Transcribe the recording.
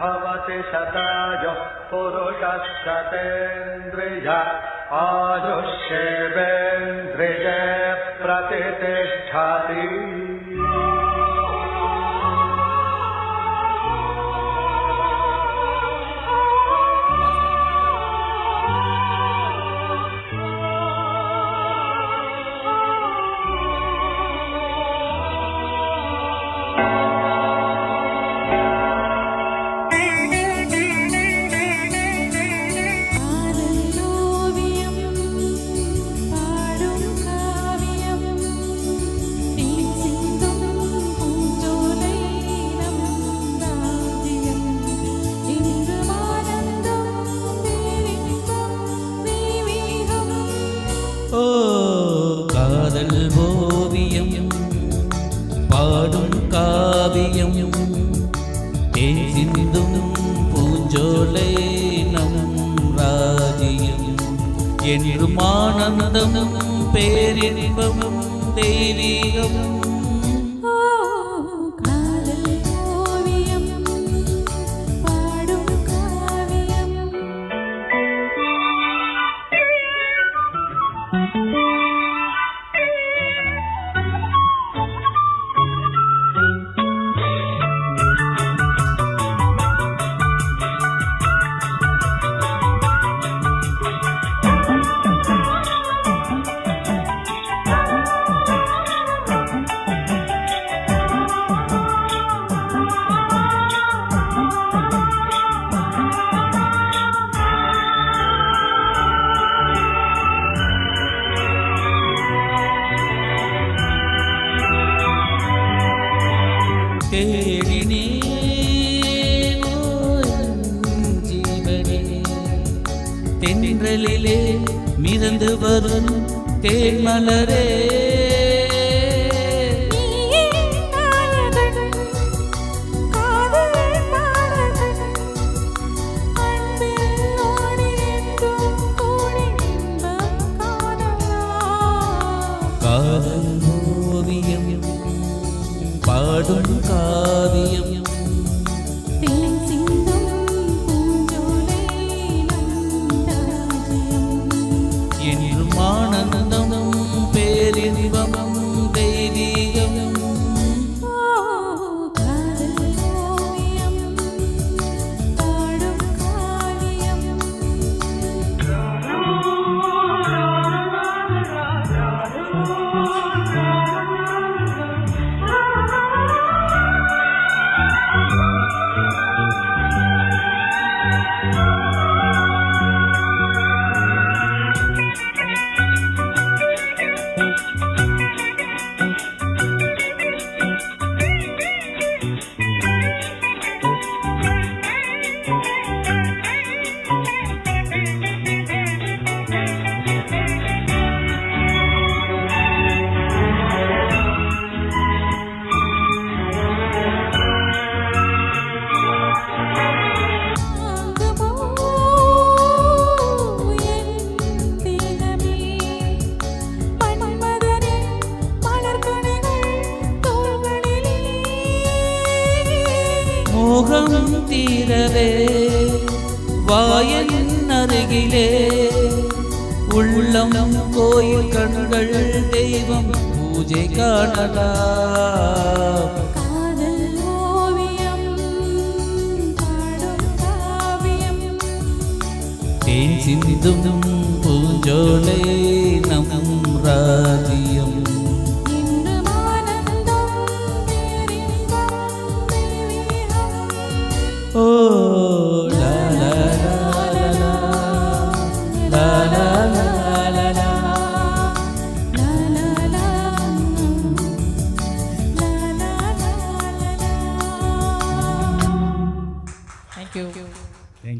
भवति शजुः पुरुषशतेन्द्रिय आयुष्येवेन्द्रिये प्रतितिष्ठति காதல் ஓவியம் பாடும் காவியம் தேசிந்தும் பூஞ்சோலை நம் ராஜ்யம். என்றும் ஆனந்தம் பேரின்பமும் தெய்வீகமும் தென்றலிலே மிதந்து வரும் தேன்மலரே காதல் பாடகன் அன்பில் Música மோகம் தீரவே வாயன் அருகிலே. உள்ளம் கோயில் கண்கள் தெய்வம் பூஜை காணலாம். சிந்தும் பூஞ்சோலை Oh.